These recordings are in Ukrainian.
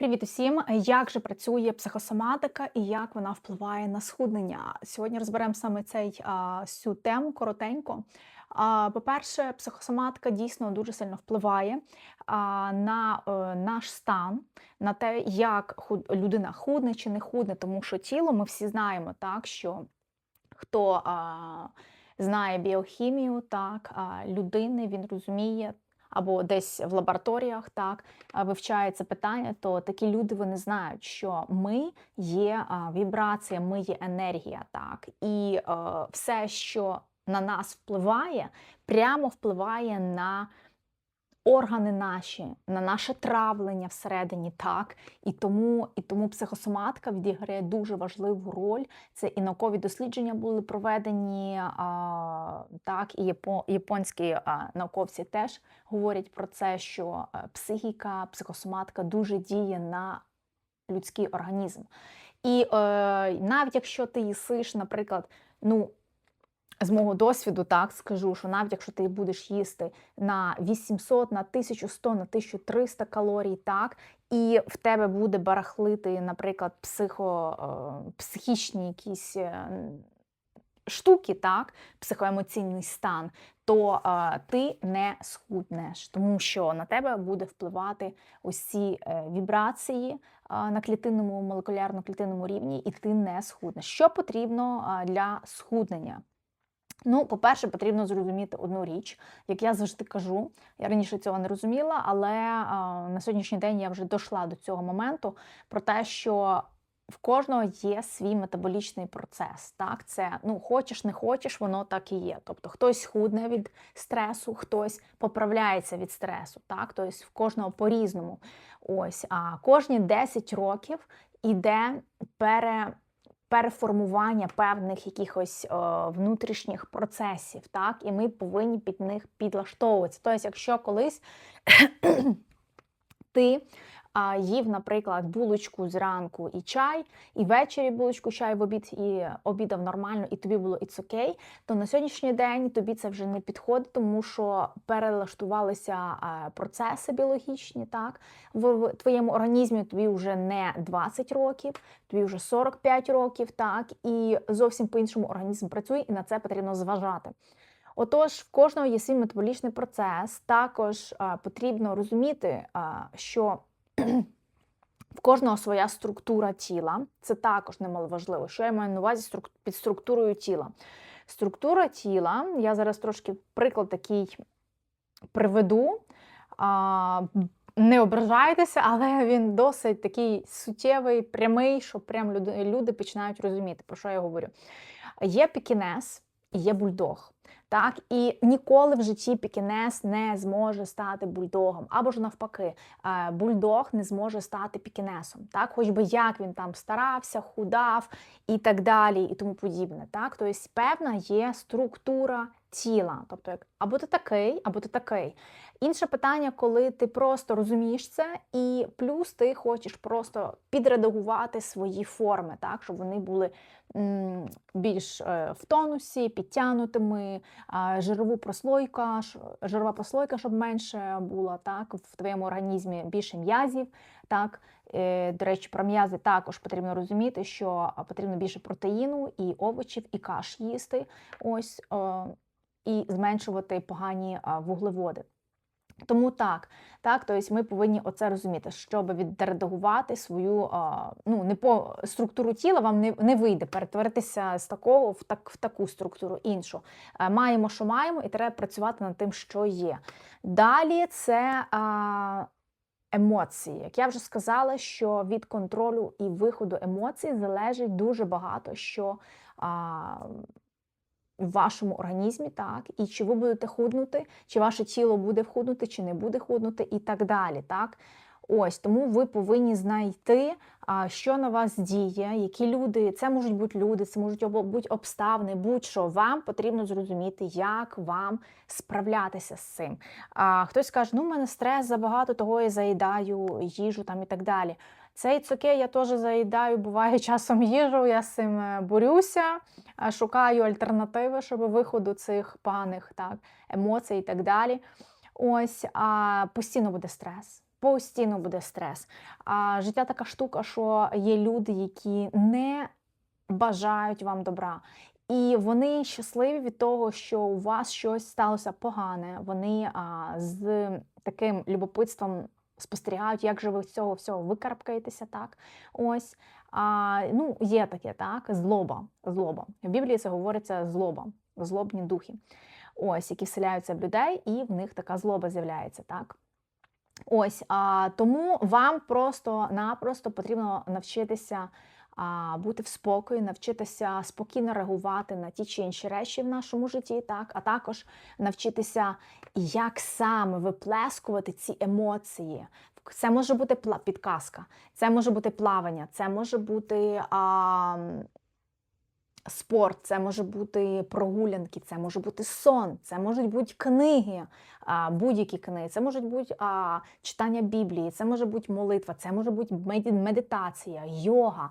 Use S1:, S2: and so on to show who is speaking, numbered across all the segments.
S1: Привіт усім! Як же працює психосоматика і як вона впливає на схуднення? Сьогодні розберемо саме цей цю тему коротенько. По-перше, психосоматика дійсно дуже сильно впливає на е, наш стан, на те, як людина худне чи не худне, тому що тіло ми всі знаємо, так що хто знає біохімію, так, людини, він розуміє або десь в лабораторіях так вивчається питання, то такі люди вони знають, що ми є вібрація, ми є енергія, так. І е, все, що на нас впливає, прямо впливає на органи наші, на наше травлення всередині, так і тому і тому психосоматика відіграє дуже важливу роль. Це і наукові дослідження були проведені, а, так і японські науковці теж говорять про це, що психіка, психосоматика дуже діє на людський організм. І е, навіть якщо ти їсиш, наприклад, ну з мого досвіду так скажу, що навіть якщо ти будеш їсти на 800, на 1100, на 1300 калорій, так, і в тебе буде барахлити, наприклад, психо, е, психічні якісь е, штуки, так, психоемоційний стан, то е, ти не схуднеш, тому що на тебе буде впливати е, вібрації. На клітинному молекулярно-клітинному рівні, і ти не схуднеш. Що потрібно для схуднення? Ну, по-перше, потрібно зрозуміти одну річ, як я завжди кажу. Я раніше цього не розуміла, але на сьогоднішній день я вже дійшла до цього моменту про те, що в кожного є свій метаболічний процес. Так, це ну хочеш, не хочеш, воно так і є. Тобто хтось худне від стресу, хтось поправляється від стресу. Так, тобто в кожного по-різному. Ось, а кожні 10 років іде пере переформування певних якихось о, е, внутрішніх процесів, так, і ми повинні під них підлаштовуватися. Тобто, якщо колись ти їв, наприклад, булочку зранку і чай, і ввечері булочку чай в обід і обідав нормально, і тобі було it's окей, то на сьогоднішній день тобі це вже не підходить, тому що перелаштувалися процеси біологічні. так, В твоєму організмі тобі вже не 20 років, тобі вже 45 років, так, і зовсім по-іншому організм працює, і на це потрібно зважати. Отож, в кожного є свій метаболічний процес, також а, потрібно розуміти, а, що в кожного своя структура тіла. Це також немаловажливо. Що я маю на увазі під структурою тіла? Структура тіла, я зараз трошки приклад такий приведу. Не ображайтеся, але він досить такий суттєвий, прямий, що прям люди, люди починають розуміти, про що я говорю. Є пікінес і є бульдог. Так, і ніколи в житті пікінес не зможе стати бульдогом, або ж навпаки, е, бульдог не зможе стати пікінесом. Так, хоч би як він там старався, худав і так далі, і тому подібне. Так, тобто певна є структура тіла, тобто або ти такий, або ти такий. Інше питання, коли ти просто розумієш це, і плюс ти хочеш просто підредагувати свої форми, так, щоб вони були більш е, в тонусі, підтягнутими, е, жирову прослойка, жирова прослойка, щоб менше була так, в твоєму організмі більше м'язів. так, е, До речі, про м'язи також потрібно розуміти, що потрібно більше протеїну, і овочів, і каш їсти. Ось, е, і зменшувати погані вуглеводи. Тому так, так, тобто ми повинні оце розуміти, щоб відредагувати свою ну, не по структуру тіла, вам не не вийде перетворитися з такого в так, в таку структуру іншу. Е, маємо, що маємо, і треба працювати над тим, що є. Далі це а, емоції. Як я вже сказала, що від контролю і виходу емоцій залежить дуже багато що. А, в вашому організмі, так, і чи ви будете худнути, чи ваше тіло буде худнути, чи не буде худнути, і так далі. так. Ось тому ви повинні знайти, що на вас діє, які люди, це можуть бути люди, це можуть бути обставини, будь-що вам потрібно зрозуміти, як вам справлятися з цим. А Хтось каже, ну в мене стрес забагато, того я заїдаю їжу там і так далі. Цей цукей я теж заїдаю, буває часом їжу, я з цим е, борюся, шукаю альтернативи, щоб виходу цих поганих так, емоцій і так далі. Ось, а постійно буде стрес. постійно буде стрес. А життя така штука, що є люди, які не бажають вам добра. І вони щасливі від того, що у вас щось сталося погане. Вони а, з таким любопитством спостерігають, як же ви з цього всього викарабкаєтеся, так? Ось. А, ну, є таке, так, злоба. злоба. В Біблії це говориться злоба, злобні духи, ось, які вселяються в людей, і в них така злоба з'являється, так. Ось, а, тому вам просто-напросто потрібно навчитися бути в спокої, навчитися спокійно реагувати на ті чи інші речі в нашому житті, так, а також навчитися, як саме виплескувати ці емоції. Це може бути підказка, це може бути плавання, це може бути а, спорт, це може бути прогулянки, це може бути сон, це можуть бути книги, будь-які книги, це можуть бути а, читання Біблії, це може бути молитва, це може бути медитація, йога.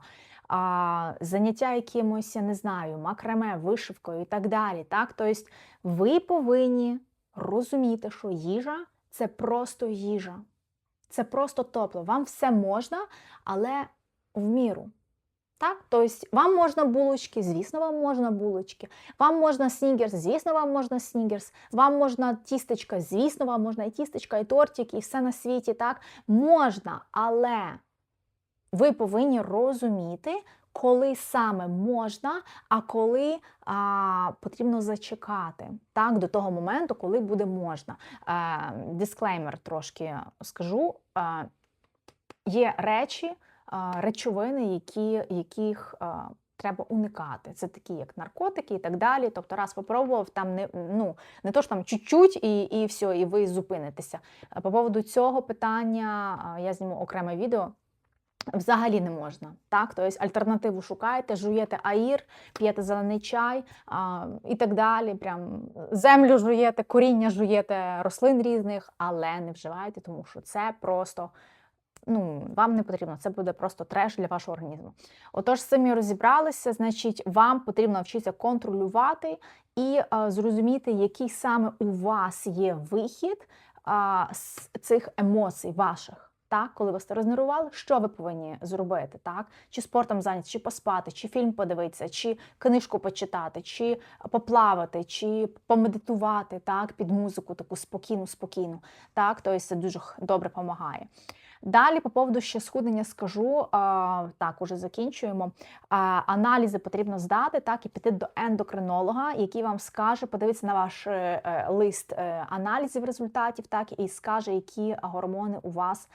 S1: А, заняття якимось, я не знаю, макраме, вишивкою і так далі. Так? Тобто ви повинні розуміти, що їжа це просто їжа. Це просто топливо. Вам все можна, але в міру. Так? Тобто вам можна булочки, звісно, вам можна булочки. Вам можна снігерс, звісно, вам можна снігерс. Вам можна тістечка, звісно, вам можна і тістечка, і тортик, і все на світі. Так? Можна, але ви повинні розуміти, коли саме можна, а коли а, потрібно зачекати так, до того моменту, коли буде можна. Дисклеймер трошки скажу. А, є речі, а, речовини, які, яких а, треба уникати. Це такі, як наркотики і так далі. Тобто, раз попробував, там не ну не то ж там чуть-чуть і і все, і ви зупинитеся. По поводу цього питання я зніму окреме відео. Взагалі не можна. Так? Тобто альтернативу шукаєте, жуєте аїр, п'єте зелений чай а, і так далі. Прям землю жуєте, коріння жуєте рослин різних, але не вживайте, тому що це просто ну, вам не потрібно, це буде просто треш для вашого організму. Отож, цим розібралися, значить, вам потрібно вчитися контролювати і а, зрозуміти, який саме у вас є вихід а, з цих емоцій ваших. Так, коли вас рознервували, що ви повинні зробити? Так, чи спортом зайнятися, чи поспати, чи фільм подивитися, чи книжку почитати, чи поплавати, чи помедитувати так, під музику, таку спокійну, спокійну. Так, тобто це дуже добре допомагає. Далі, по поводу ще схуднення, скажу так, уже закінчуємо. Аналізи потрібно здати, так і піти до ендокринолога, який вам скаже, подивитися на ваш е, е, лист е, аналізів результатів, так і скаже, які гормони у вас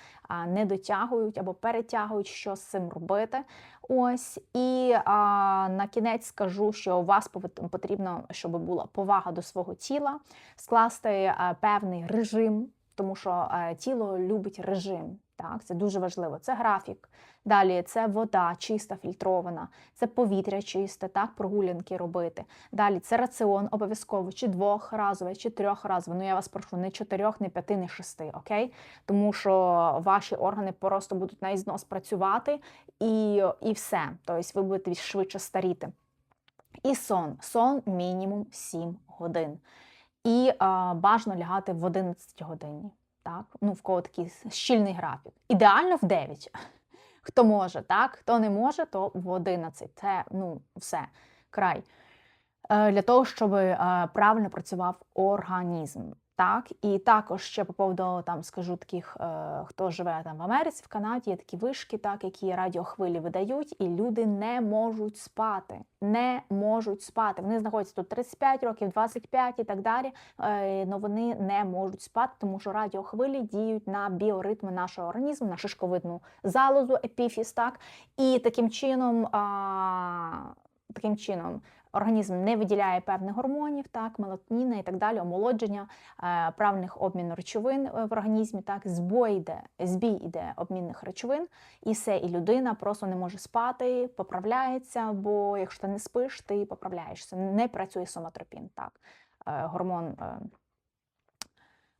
S1: не дотягують або перетягують, що з цим робити. Ось і а, на кінець скажу, що у вас потрібно, щоб була повага до свого тіла, скласти а, певний режим, тому що а, тіло любить режим. Так, Це дуже важливо. Це графік. Далі це вода чиста, фільтрована, це повітря чисте, так, прогулянки робити. Далі це раціон обов'язково, чи двохразовий, чи трьохразовий. Ну я вас прошу, не чотирьох, не п'яти, не шести. окей? Тому що ваші органи просто будуть на ізнос працювати і і все. Тобто ви будете швидше старіти. І сон. Сон мінімум 7 годин. І а, бажано лягати в 11 годині так, ну в кого такий щільний графік. Ідеально в 9. Хто може, так, хто не може, то в 11. Це ну, все, край. Е, для того, щоб е, правильно працював організм. Так, і також ще по поводу там скажу таких, е, хто живе там в Америці, в Канаді, є такі вишки, так які радіохвилі видають, і люди не можуть спати. Не можуть спати. Вони знаходяться тут 35 років, 25 і так далі. Е, але вони не можуть спати, тому що радіохвилі діють на біоритми нашого організму, на шишковидну залозу, епіфіс, так і таким чином. А, Таким чином організм не виділяє певних гормонів, так, мелатоніна і так далі, омолодження е, правильних обміну речовин в організмі, так, збой йде, збій йде обмінних речовин, і все, і людина просто не може спати, поправляється, бо якщо ти не спиш, ти поправляєшся. Не працює соматропін, так, е, гормон. Е,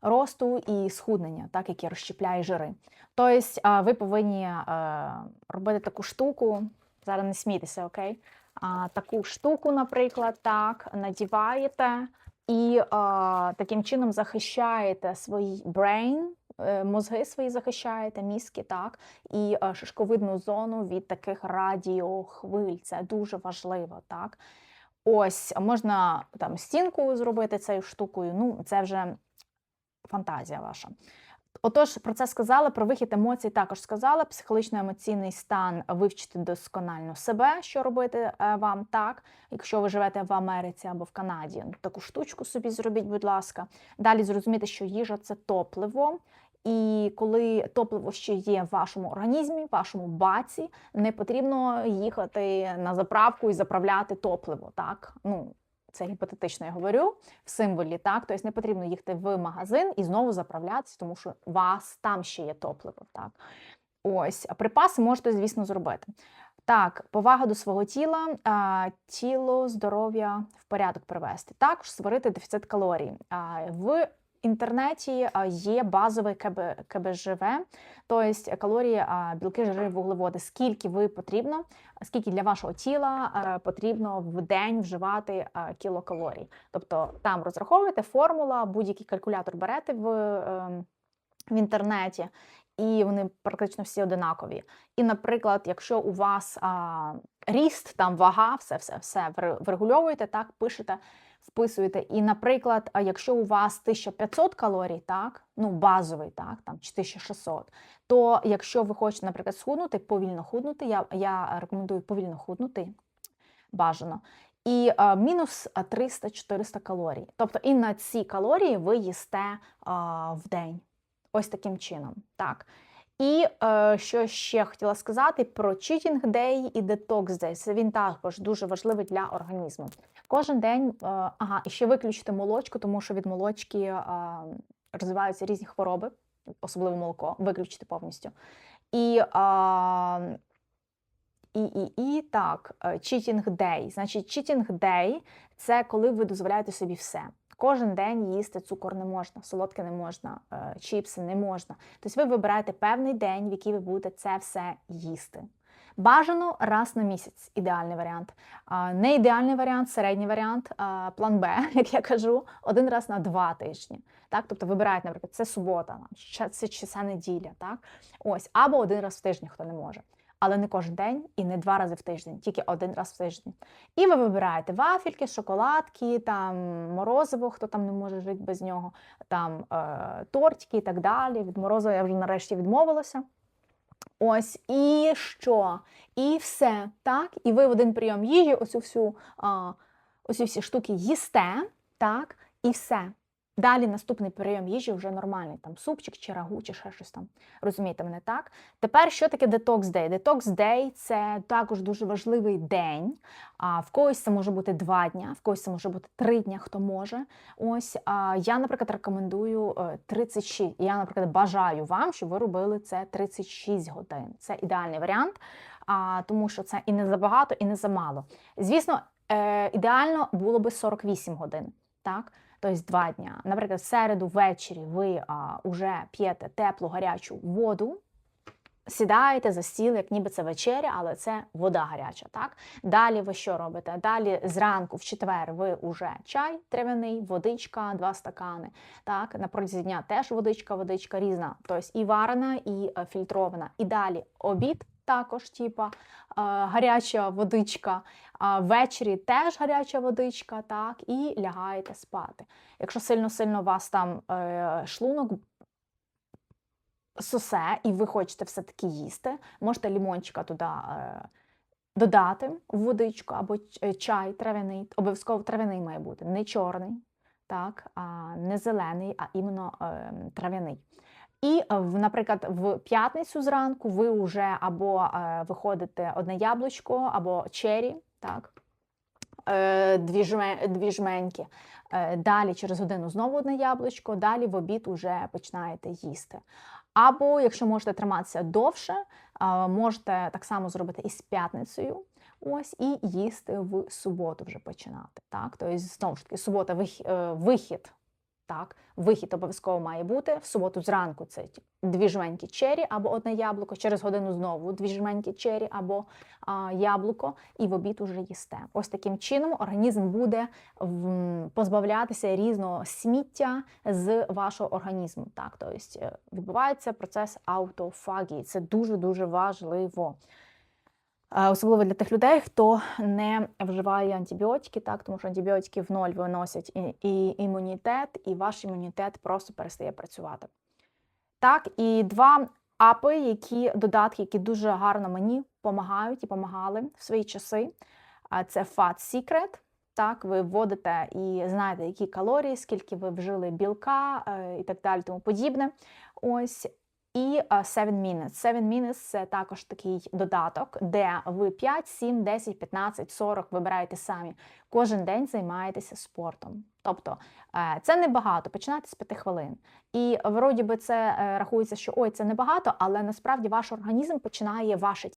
S1: росту і схуднення, так, який розщепляє жири. Тобто ви повинні робити таку штуку, зараз не смійтеся, окей? А, таку штуку, наприклад, так, надіваєте і а, таким чином захищаєте свій е, мозги свої захищаєте, мізки, так, і шишковидну зону від таких радіохвиль. Це дуже важливо, так. Ось можна там стінку зробити цією штукою. Ну, це вже фантазія ваша. Отож, про це сказала, про вихід емоцій також сказала. Психологічно-емоційний стан вивчити досконально себе, що робити е, вам так, якщо ви живете в Америці або в Канаді. Таку штучку собі зробіть, будь ласка. Далі зрозуміти, що їжа це топливо. І коли топливо ще є в вашому організмі, в вашому баці, не потрібно їхати на заправку і заправляти топливо. Так, ну це гіпотетично я говорю в символі, так тобто не потрібно їхати в магазин і знову заправлятися, тому що у вас там ще є топливо. Так, ось припаси можете, звісно, зробити. Так, повага до свого тіла, а, тіло, здоров'я в порядок привести. Також створити дефіцит калорій. А, в інтернеті є базовий КБ, КБЖВ, тобто калорії, а, білки, жири, вуглеводи. Скільки ви потрібно, скільки для вашого тіла потрібно в день вживати кілокалорій. Тобто там розраховуєте формула, будь-який калькулятор берете в, е, в інтернеті. І вони практично всі одинакові. І, наприклад, якщо у вас а, ріст, там вага, все, все, все врегульовуєте, так, пишете, вписуєте. І, наприклад, якщо у вас 1500 калорій, так, ну базовий, так, там чи 1600, то якщо ви хочете, наприклад, схуднути, повільно худнути, я, я рекомендую повільно худнути, бажано. І а, мінус 300-400 калорій. Тобто і на ці калорії ви їсте а, в день. Ось таким чином. Так. І е, що ще хотіла сказати про cheating day і day. Це він також дуже важливий для організму. Кожен день, е, ага, і ще виключити молочку, тому що від молочки е, розвиваються різні хвороби, особливо молоко, виключити повністю. І е, і, і, і так, cheating day. Значить, cheating day – це коли ви дозволяєте собі все. Кожен день їсти цукор не можна, солодке не можна, е, чіпси не можна. Тобто ви вибираєте певний день, в який ви будете це все їсти. Бажано раз на місяць ідеальний варіант. Не ідеальний варіант, середній варіант, план Б, як я кажу, один раз на два тижні. Так? Тобто вибирають, наприклад, це субота, чи це неділя. Так? Ось, Або один раз в тиждень, хто не може але не кожен день і не два рази в тиждень, тільки один раз в тиждень. І ви вибираєте вафельки, шоколадки, там морозиво, хто там не може жити без нього, там е, тортики і так далі. Від морозива я вже нарешті відмовилася. Ось, і що? І все. так? І ви в один прийом їжі, оцю всю, а, оці всі штуки їсте, так, і все. Далі наступний прийом їжі вже нормальний, там супчик чи рагу, чи ще щось там. Розумієте мене так? Тепер що таке Detox Day? Detox Day – це також дуже важливий день. А в когось це може бути два дня, в когось це може бути три дня, хто може. Ось а я, наприклад, рекомендую 36. Е, я, наприклад, бажаю вам, щоб ви робили це 36 годин. Це ідеальний варіант, а, тому що це і не забагато, і не замало. Звісно, е, ідеально було би 48 годин. так? Тобто два дня. Наприклад, в середу ввечері ви а, вже п'єте теплу гарячу воду. Сідаєте за стіл, як ніби це вечеря, але це вода гаряча. так? Далі ви що робите? Далі зранку, в четвер, ви вже чай травяний, водичка, два стакани. так? На протязі дня теж водичка, водичка різна, тобто і варена, і е, фільтрована. І далі обід також, типа гаряча водичка, ввечері теж гаряча водичка, так, і лягаєте спати. Якщо сильно-сильно у вас там е, шлунок сосе, і ви хочете все-таки їсти, можете лімончика туди. Е, додати в водичку або е, чай травяний, обов'язково травяний має бути, не чорний, так, а не зелений, а іменно трав'яний. І, наприклад, в п'ятницю зранку ви вже або виходите одне яблучко, або чері, так, е, дві, жме, дві жменьки. Далі через годину знову одне яблучко, далі в обід вже починаєте їсти. Або, якщо можете триматися довше, можете так само зробити і з п'ятницею. Ось і їсти в суботу вже починати. Так? Тобто, знову ж таки, субота вихід Так, вихід обов'язково має бути в суботу зранку. Це дві жменьки чері або одне яблуко. Через годину знову дві жменьки чері або а, яблуко, і в обід уже їсте. Ось таким чином організм буде позбавлятися різного сміття з вашого організму. Так, тобто відбувається процес аутофагії. Це дуже дуже важливо. Особливо для тих людей, хто не вживає антибіотики, так тому що антибіотики в ноль виносять і, і імунітет, і ваш імунітет просто перестає працювати. Так, і два апи, які додатки, які дуже гарно мені допомагають і допомагали в свої часи. Це Fat Secret. Так, ви вводите і знаєте, які калорії, скільки ви вжили білка е, і так далі, тому подібне. Ось. І е, 7 Minutes. 7 Minutes – це також такий додаток, де ви 5, 7, 10, 15, 40 вибираєте самі. Кожен день займаєтеся спортом. Тобто е, це небагато, починайте з 5 хвилин. І вроді би це е, рахується, що ой, це небагато, але насправді ваш організм починає ваше